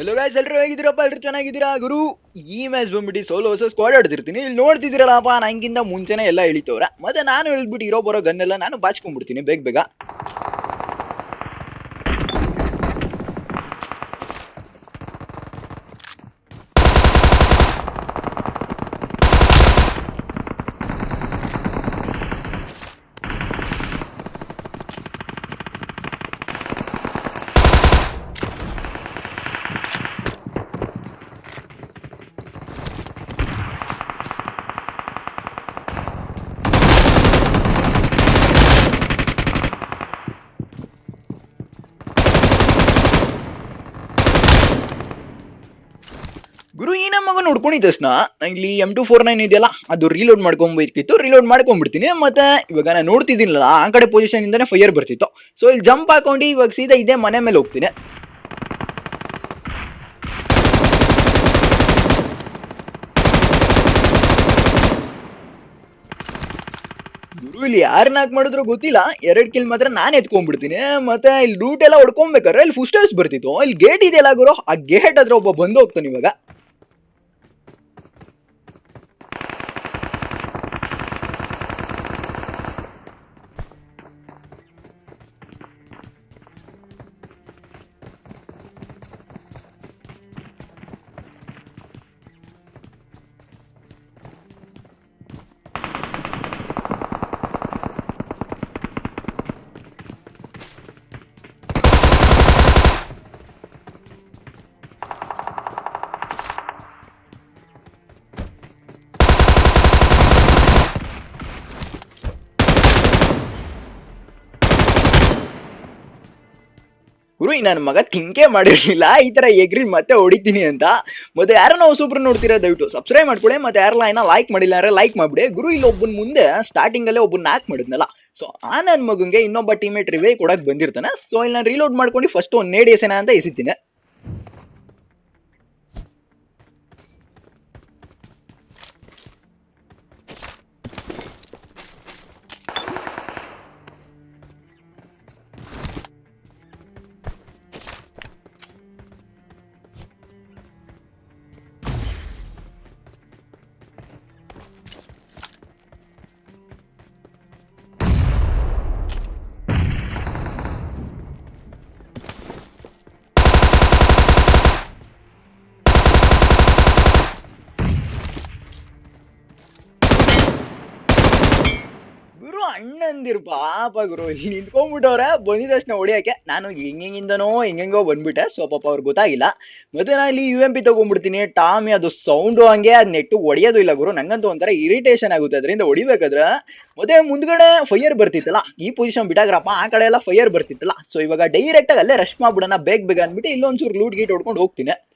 Hello guys ಎಲ್ಲರೂ ಹೇಗಿದ್ದೀರಪ್ಪ? ಎಲ್ಲರೂ ಚೆನ್ನಾಗಿದ್ದೀರಾ? ಗುರು, ಈ ಮ್ಯಾಚ್ ಬಂದ್ಬಿಟ್ಟು ಸೋಲೋ ಹೊಸ ಸ್ಕ್ವಾಡ್ ಆಡ್ತಿರ್ತೀನಿ. ಇಲ್ಲಿ ನೋಡ್ತಿದ್ದೀರಲ್ಲಪ್ಪ ನಂಗಿಂತ ಮುಂಚೆನೆ ಎಲ್ಲ ಇಳಿತವ್ರ. ಮತ್ತೆ ನಾನು ಹೇಳ್ಬಿಟ್ಟು ಇರೋ ಬರೋ ಗನ್ನೆಲ್ಲ ನಾನು ಬಾಚ್ಕೊಂಡ್ಬಿಡ್ತೀನಿ, ಬೇಗ ಬೇಗ. ಗುರು ಈ ನಮ್ಮ ಮಗ ನೋಡ್ಕೊಂಡಿದ್ದ ತಕ್ಷಣ ಇಲ್ಲಿ ಎಂ ಟು ಫೋರ್ ನೈನ್ ಇದೆಯಲ್ಲ, ಅದು ರೀಲೋಡ್ ಮಾಡ್ಕೊಂಬೇಕಿತ್ತು ರೀಲೋಡ್ ಮಾಡ್ಕೊಂಡ್ಬಿಡ್ತೀನಿ ಮತ್ತೆ ಇವಾಗ ನಾನು ನೋಡ್ತಿದ್ದೀನಲ್ಲ, ಆ ಕಡೆ ಪೊಸಿಷನ್ ಇಂದಾನೆ ಫೈರ್ ಬರ್ತಿತ್ತು. ಸೊ ಇಲ್ಲಿ ಜಂಪ್ ಹಾಕೊಂಡು ಇವಾಗ ಸೀದಾ ಇದೇ ಮನೆ ಮೇಲೆ ಹೋಗ್ತೀನಿ. ಗುರು, ಇಲ್ಲಿ ಯಾರು ನಾಕ್ ಮಾಡಿದ್ರು ಗೊತ್ತಿಲ್ಲ, ಎರಡು ಕಿಲ್ ಮಾತ್ರ ನಾನು ಎತ್ಕೊಂಡ್ಬಿಡ್ತೀನಿ ಮತ್ತೆ ಇಲ್ಲಿ ರೂಟ್ ಎಲ್ಲ ಹೊಡ್ಕೊಬೇಕಾದ್ರೆ ಇಲ್ಲಿ ಫುಸ್ಟ್ ಹೌಸ್ ಬರ್ತಿತ್ತು. ಇಲ್ಲಿ ಗೇಟ್ ಇದೆಯಲ್ಲ ಗುರು, ಆ ಗೇಟ್ ಹತ್ರ ಒಬ್ಬ ಬಂದು ಹೋಗ್ತಾನೆ ಇವಾಗ. ಗುರು ನನ್ನ ಮಗ ಥಿಂಕೇ ಮಾಡಿರಲಿಲ್ಲ. ಈ ತರ ಎಗ್ರಿ ಮತ್ತೆ ಹೊಡಿತೀನಿ ಅಂತ. ಮತ್ತೆ ಯಾರನ್ನ ಸೂಪರ್ ನೋಡ್ತೀರಾ, ದಯವಿಟ್ಟು ಸಬ್ಸ್ಕ್ರೈಬ್ ಮಾಡ್ಕೊಳ್ಳಿ ಮತ್ತೆ ಯಾರಲ್ಲ ಏನೋ ಲೈಕ್ ಮಾಡಿಲ್ಲ ಅಂದ್ರೆ ಲೈಕ್ ಮಾಡ್ಬಿಡಿ. ಗುರು, ಇಲ್ಲಿ ಒಬ್ಬನ ಮುಂದೆ ಸ್ಟಾರ್ಟಿಂಗ್ ಅಲ್ಲೇ ಒಬ್ಬನ ನಾಕ್ ಮಾಡಿದ್ನಲ್ಲ. ಸೊ ಆ ನನ್ನ ಮಗಂಗೆ ಇನ್ನೊಬ್ಬ ಟೀಮೇಟ್ ರಿವೇ ಕೊಡಕ್ ಬಂದಿರ್ತಾನೆ. ಸೊ ಇಲ್ಲಿ ನಾನು ರೀಲೋಡ್ ಮಾಡ್ಕೊಂಡು ಫಸ್ಟ್ ಒಂದು ನೇಡಿ ಎಸೆನ ಅಂತ ಎಸಿತೀನಿ. ಅಣ್ಣಂದಿರು ಪಾಪ ಗುರು. ಇಲ್ಲಿ ನಿಂತ್ಕೊಂಡ್ಬಿಟ್ಟವ್ರೆ, ಬಂದಿದ ತಕ್ಷಣ ಹೊಡಿಯಕ್ಕೆ ನಾನು ಹೆಂಗೆಂಗಿಂದನೋ, ಹೆಂಗೆಂಗೋ ಬಂದ್ಬಿಟ್ಟೆ. ಸೊ, ಪಾಪ ಅವ್ರಿಗೆ ಗೊತ್ತಾಗಿಲ್ಲ. ಮತ್ತೆ ನಾನು ಇಲ್ಲಿ ಯು ಎಂ ಪಿ ತಗೊಂಡ್ಬಿಡ್ತೀನಿ. ಟಾಮಿ, ಅದು ಸೌಂಡು ಹಂಗೆ, ಅದು ನೆಟ್ಟು ಹೊಡೆಯೋದು ಇಲ್ಲ ಗುರು. ನಂಗಂತೂ ಒಂಥರ ಇರಿಟೇಷನ್ ಆಗುತ್ತೆ. ಅದರಿಂದ ಹೊಡಿಬೇಕಾದ್ರೆ, ಮತ್ತೆ ಮುಂದ್ಗಡೆ ಫೈಯರ್ ಬರ್ತಿತ್ತಲ್ಲ. ಈ ಪೊಸಿಷನ್ ಬಿಟ್ಟಾಗ್ರಪ್ಪ, ಆ ಕಡೆ ಎಲ್ಲ ಫೈಯರ್ ಬರ್ತಿತ್ತಲ್ಲ. ಸೊ ಇವಾಗ ಡೈರೆಕ್ಟ್ ಆಗಿ ಅಲ್ಲೇ ರಶ್ ಮಾಡ್ಬಿಡೋಣ, ಬೇಗ ಬೇಗ ಅಂದ್ಬಿಟ್ಟು ಇಲ್ಲೊಂಚೂರು ಲೂಟ್ ಗೀಟ್ ಹೊಡ್ಕೊಂಡು ಹೋಗ್ತೀನಿ.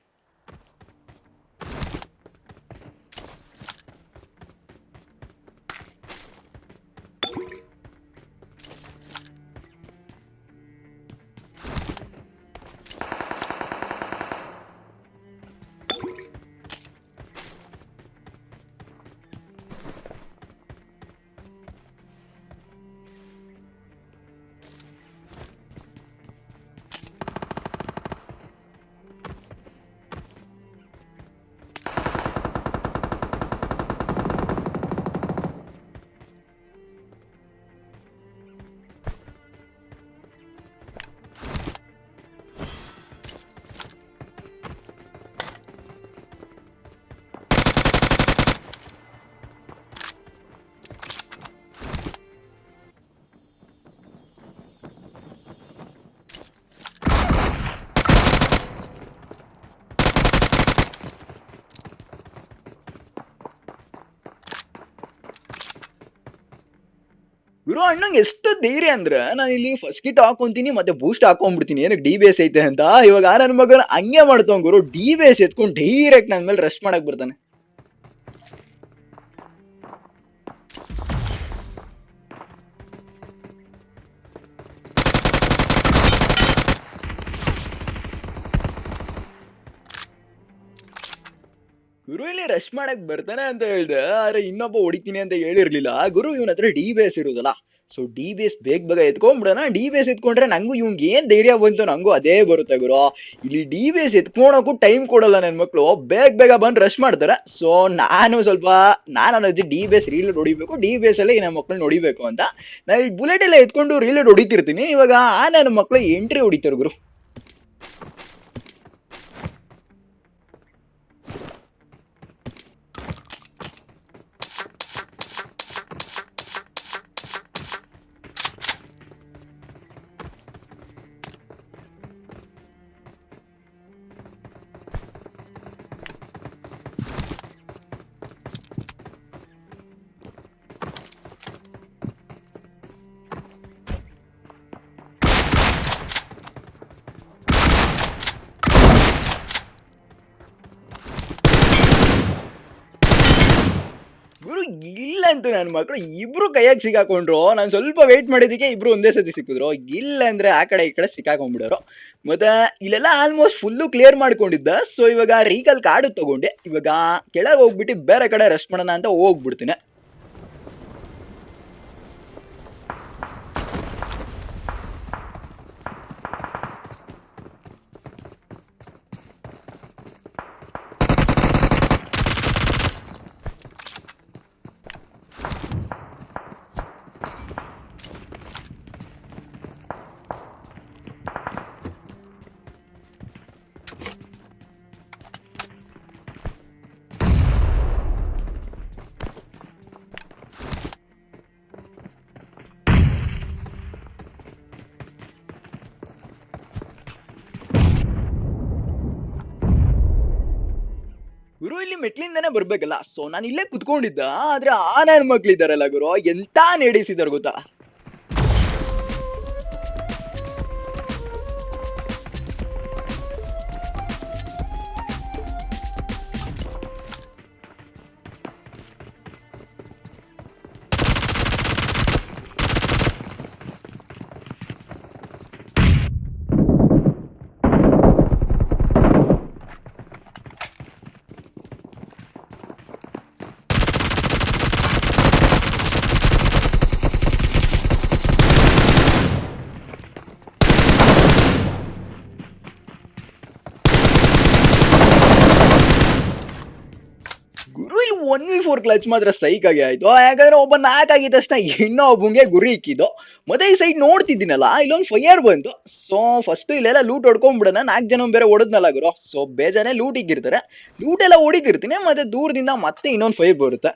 ಗುರು ಅಣ್ಣಂಗೆ ಎಷ್ಟು ಧೈರ್ಯ ಅಂದ್ರೆ, ನಾನು ಇಲ್ಲಿ ಫಸ್ಟ್ ಕಿಟ್ ಹಾಕೊಂತೀನಿ, ಮತ್ತೆ ಬೂಸ್ಟ್ ಹಾಕೊಂಡ್ಬಿಡ್ತೀನಿ. ಏನಕ್ಕೆ ಡಿ ಬೇಸ್ ಐತೆ ಅಂತ? ಇವಾಗ ನನ್ನ ಮಗನ ಹಂಗೆ ಮಾಡ್ತಾವ ಗುರು. ಡಿ ಬೇಸ್ ಎತ್ಕೊಂಡು ಡೈರೆಕ್ಟ್ ನನ್ನ ಮೇಲೆ ರಶ್ ಮಾಡಕ್ ಬರ್ತಾನೆ. ಗುರು ಇಲ್ಲಿ ರಶ್ ಮಾಡಕ್ ಬರ್ತಾನೆ ಅಂತ ಹೇಳ್ದೆ. ಆದ್ರೆ ಇನ್ನೊಬ್ಬ ಹೊಡಿತೀನಿ ಅಂತ ಹೇಳಿರ್ಲಿಲ್ಲ. ಗುರು ಇವನ ಹತ್ರ ಡಿ ಬೇಸ್ ಇರುದಲ್ಲ. ಸೊ ಡಿ ಬಿ ಎಸ್ ಬೇಗ ಬೇಗ ಎತ್ಕೊಂಡ್ಬಿಡೋಣ. ಡಿ ಬಿ ಎಸ್ ಎತ್ಕೊಂಡ್ರೆ ನಂಗೂ ಇವ್ಗೆ ಏನ್ ಧೈರ್ಯ ಬಂತು ನಂಗೂ ಅದೇ ಬರುತ್ತೆ ಗುರು. ಇಲ್ಲಿ ಡಿ ಬಿ ಎಸ್ ಎತ್ಕೊಳಕ್ಕೂ ಟೈಮ್ ಕೊಡಲ್ಲ ನನ್ನ ಮಕ್ಕಳು ಬೇಗ ಬೇಗ ಬಂದು ರಶ್ ಮಾಡ್ತಾರೆ. ಸೊ ನಾನು ಸ್ವಲ್ಪ, ನಾನು ಅನ್ನೋದು ಡಿ ಬಿ ಎಸ್ ರೀಲ್ ಹೊಡಿಬೇಕು. ಡಿ ಬಿ ಎಸ್ ಅಲ್ಲಿ ನನ್ನ ಮಕ್ಕಳು ಹೊಡಿಬೇಕು ಅಂತ. ನಾನು ಇಲ್ಲಿ ಬುಲೆಟ್ ಎಲ್ಲ ಎತ್ಕೊಂಡು ರೀಲ್ ಹೊಡಿತಿರ್ತೀನಿ. ಇವಾಗ ಆ ನನ್ನ ಮಕ್ಕಳು ಎಂಟ್ರಿ ಹೊಡಿತಾರೆ ಗುರು. ಇಲ್ಲ ಅಂತೂ ನನ್ನ ಮಕ್ಕಳು ಇಬ್ರು ಕೈಯಾಗ ಸಿಕ್ಕಾಕೊಂಡ್ರು. ನಾನು ಸ್ವಲ್ಪ ವೇಟ್ ಮಾಡಿದಕ್ಕೆ ಇಬ್ರು ಒಂದೇ ಸತಿ ಸಿಕ್ಕಿದ್ರು. ಇಲ್ಲ ಅಂದ್ರೆ ಆ ಕಡೆ ಈ ಕಡೆ ಸಿಕ್ಕಾಕೊಂಡ್ಬಿಡೋರು. ಮತ್ತೆ ಇಲ್ಲೆಲ್ಲ ಆಲ್ಮೋಸ್ಟ್ ಫುಲ್ಲು ಕ್ಲಿಯರ್ ಮಾಡ್ಕೊಂಡಿದ್ದ. ಸೊ ಇವಾಗ ರೀಕಲ್ ಕಾಡು ತಗೊಂಡೆ. ಇವಾಗ ಕೆಳಗೆ ಹೋಗ್ಬಿಟ್ಟು ಬೇರೆ ಕಡೆ ರೆಸ್ಟ್ ಮಾಡೋಣ ಅಂತ ಹೋಗ್ಬಿಡ್ತೀನಿ. ಗುರು ಇಲ್ಲಿ ಮೆಟ್ಲಿಂದಾನೆ ಬರ್ಬೇಕಲ್ಲ. ಸೊ ನಾನು ಇಲ್ಲೇ ಕುತ್ಕೊಂಡಿದ್ದ, ಆದ್ರೆ ಆ ನನ್ನ ಮಕ್ಳಿದಾರಲ್ಲ ಗುರು, ಎಂತ ನಡೆಸಿದಾರೆ ಗೊತ್ತಾ? ಒನ್ ವಿ ಫೋರ್ ಕ್ಲಚ್ ಮಾತ್ರ ಆಗಿ ಆಯ್ತು ಯಾಕಂದ್ರೆ ಒಬ್ಬ ನಾಯಕ್ ಆಗಿದ ತಕ್ಷಣ ಇನ್ನೂ ಒಬ್ಬಂಗೆ ಗುರಿ ಇಕ್ಕಿದ್ದು. ಮತ್ತೆ ಈ ಸೈಡ್ ನೋಡ್ತಿದ್ದೀನಲ್ಲ, ಇಲ್ಲೊಂದು ಫೈಯರ್ ಬಂತು. ಸೊ ಫಸ್ಟ್ ಇಲ್ಲೆಲ್ಲ ಲೂಟ್ ಹೊಡ್ಕೊಂಡ್ಬಿಡೋಣ. ನಾಲ್ಕು ಜನ ಬೇರೆ ಹೊಡೆದ್ನಲ್ಲ ಗುರು. ಸೊ ಬೇಜಾನೆ ಲೂಟ್ ಇಕ್ಕಿರ್ತಾರೆ. ಲೂಟ್ ಎಲ್ಲ ಹೊಡಿತಿರ್ತೀನಿ, ಮತ್ತೆ ದೂರದಿಂದ ಮತ್ತೆ ಇನ್ನೊಂದು ಫೈರ್ ಬರುತ್ತೆ.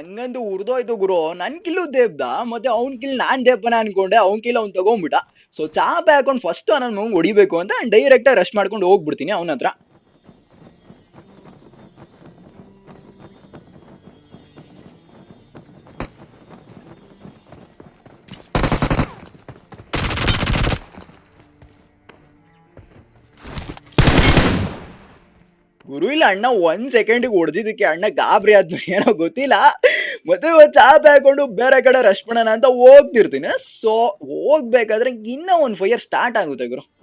ಇಲ್ಲಿ ಉರ್ದೋಯ್ತು ಗುರು. ನನ್ ಕಿಲ್ಲು ದೇವ್ದ, ಮತ್ತೆ ಅವ್ನ್ ಕಿಲ್ ನಾನ್ ದೇವನ ಅನ್ಕೊಂಡೆ, ಅವ್ನ್ ಕಿಲ್ ಅವ್ನ್ ತಗೊಂಡ್ಬಿಟ್ಟ ಸೊ ಚಾಪೆ ಹಾಕೊಂಡು ಫಸ್ಟ್ ನನ್ನ ಹೊಡಿಬೇಕು ಅಂತ ಡೈರೆಕ್ಟ್ ರಶ್ ಮಾಡ್ಕೊಂಡು ಹೋಗ್ಬಿಡ್ತೀನಿ ಅವನ ಹತ್ರ ಅಣ್ಣ ಒಂದ್ ಸೆಕೆಂಡಿಗೆ ಹೊಡೆದಿದ್ದಕ್ಕೆ ಅಣ್ಣ ಗಾಬರಿ ಆದ್ಮೇಲೆ ಏನೋ ಗೊತ್ತಿಲ್ಲ. ಮತ್ತೆ ಚಾಪ್ ಹಾಕೊಂಡು ಬೇರೆ ಕಡೆ ರಶ್ ಅಂತ ಹೋಗ್ತಿರ್ತೀನಿ. ಸೊ ಹೋಗ್ಬೇಕಾದ್ರೆ ಇನ್ನ ಒಂದ್ ಫೈರ್ ಸ್ಟಾರ್ಟ್ ಆಗುತ್ತೆ ಗುರು.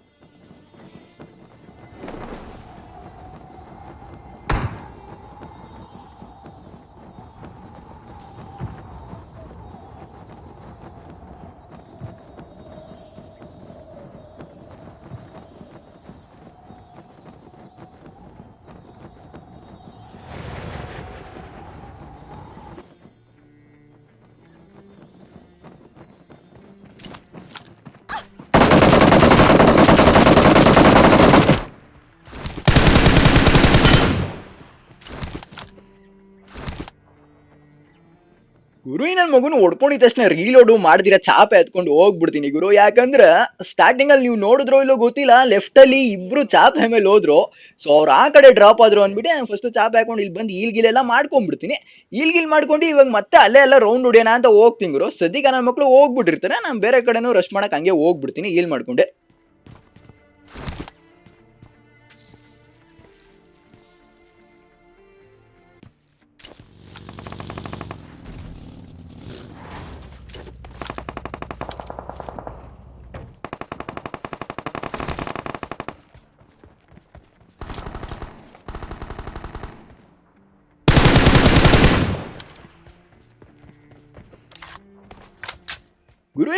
ಗುರು ನನ್ ಮಗುನು ಹೊಡ್ಕೊಂಡಿದ ತಕ್ಷಣ ರೀಲೋಡು ಮಾಡಿದಿರ, ಚಾಪೆ ಎತ್ಕೊಂಡು ಹೋಗ್ಬಿಡ್ತೀನಿ ಗುರು. ಯಾಕಂದ್ರೆ ಸ್ಟಾರ್ಟಿಂಗ್ ಅಲ್ಲಿ ನೀವು ನೋಡಿದ್ರೋ ಇಲ್ಲೋ ಗೊತ್ತಿಲ್ಲ ಲೆಫ್ಟ್ ಅಲ್ಲಿ ಇಬ್ರು ಚಾಪೆ ಮೇಲೆ ಹೋದ್ರು. ಸೊ ಅವ್ರು ಆ ಕಡೆ ಡ್ರಾಪ್ ಆದ್ರು ಅಂದ್ಬಿಟ್ಟು ಫಸ್ಟ್ ಚಾಪೆ ಹಾಕೊಂಡು ಇಲ್ಲಿ ಬಂದು ಈಲ್ಗಿಲೆಲ್ಲ ಮಾಡ್ಕೊಂಡ್ಬಿಡ್ತೀನಿ. ಈಲ್ಗಿಲ್ ಮಾಡ್ಕೊಂಡು ಇವಾಗ ಮತ್ತೆ ಅಲ್ಲೇ ಎಲ್ಲ ರೌಂಡ್ ಹೊಡಿಯೋಣ ಅಂತ ಹೋಗ್ತೀನಿ ಗುರು. ಸದ್ಯಕ್ಕೆ ನನ್ನ ಮಕ್ಕಳು ಹೋಗ್ಬಿಟ್ಟಿರ್ತಾರೆ, ನಾನು ಬೇರೆ ಕಡೆನೂ ರಶ್ ಮಾಡಕ್ ಹಂಗೆ ಹೋಗ್ಬಿಡ್ತೀನಿ, ಈಲ್ ಮಾಡ್ಕೊಂಡೆ.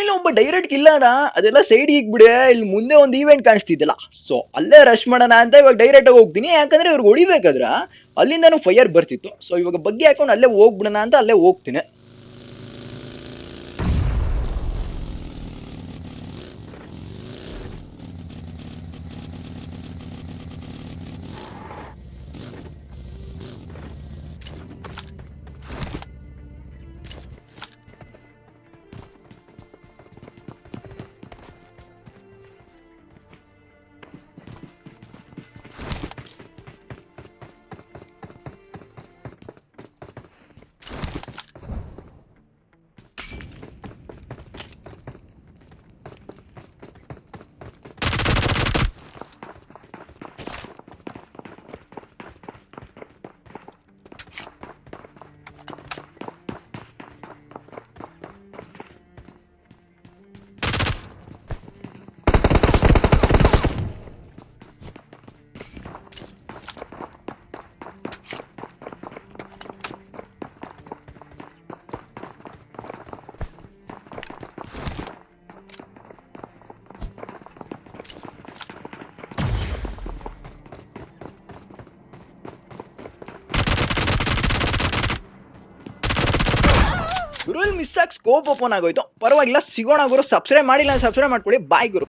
ಇಲ್ಲಿ ಒಬ್ಬ ಡೈರೆಕ್ಟ್ ಇಲ್ಲಣ್ಣ ಅದೆಲ್ಲ ಸೈಡ್ ಬಿಡೆ ಇಲ್ಲಿ ಮುಂದೆ ಒಂದು ಈವೆಂಟ್ ಕಾಣಿಸ್ತಿದ್ದಲ್ಲ ಸೊ ಅಲ್ಲೇ ರಶ್ ಮಾಡೋಣ ಅಂತ ಇವಾಗ ಡೈರೆಕ್ಟ್ ಆಗಿ ಹೋಗ್ತೀನಿ. ಯಾಕಂದ್ರೆ ಇವ್ರಿಗೆ ಹೊಡಿಬೇಕಾದ್ರ ಅಲ್ಲಿಂದನೂ ಫೈರ್ ಬರ್ತಿತ್ತು. ಸೊ ಇವಾಗ ಬಗ್ಗೆ ಹಾಕೊಂಡು ಅಲ್ಲೇ ಹೋಗ್ಬಿಡೋಣ ಅಂತ ಅಲ್ಲೇ ಹೋಗ್ತೀನಿ. ಸ್ಕೋಪ್ ಓಪನ್ ಆಗೋಯ್ತು. ಪರವಾಗಿಲ್ಲ ಸಿಗೋಣ ಗುರು. ಸಬ್ಸ್ಕ್ರೈಬ್ ಮಾಡಿಲ್ಲ ಸಬ್ಸ್ಕ್ರೈಬ್ ಮಾಡ್ಕೊಳ್ಳಿ ಬಾಯ್ ಗುರು.